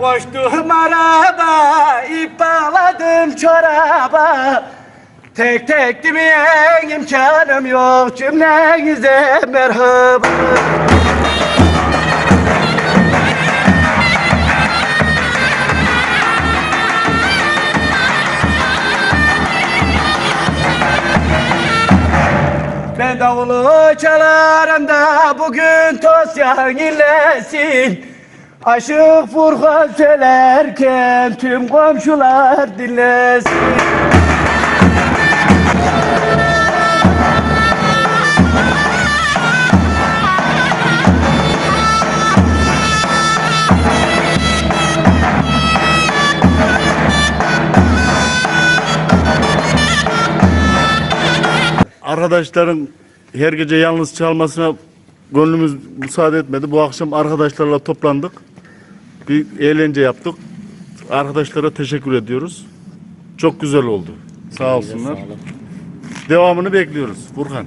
koştum araba, ip bağladım çoraba. Tek tek demeye imkanım yok cümlenize merhaba. Ben davulu çalarım da bugün tosyan illesin. Aşık Furkan söylerken tüm komşular dinlesin. Arkadaşların her gece yalnız çalmasına gönlümüz müsaade etmedi. Bu akşam arkadaşlarla toplandık. Bir eğlence yaptık. Arkadaşlara teşekkür ediyoruz. Çok güzel oldu. Sağ olsunlar. Devamını bekliyoruz. Burhan.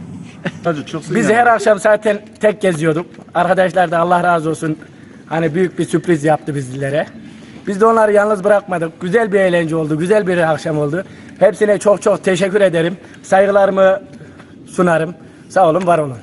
Hacı çok Biz her akşam zaten tek geziyorduk. Arkadaşlar da Allah razı olsun hani büyük bir sürpriz yaptı bizlere. Biz de onları yalnız bırakmadık. Güzel bir eğlence oldu. Güzel bir akşam oldu. Hepsine çok çok teşekkür ederim. Saygılarımı sunarım. Sağ olun, var olun.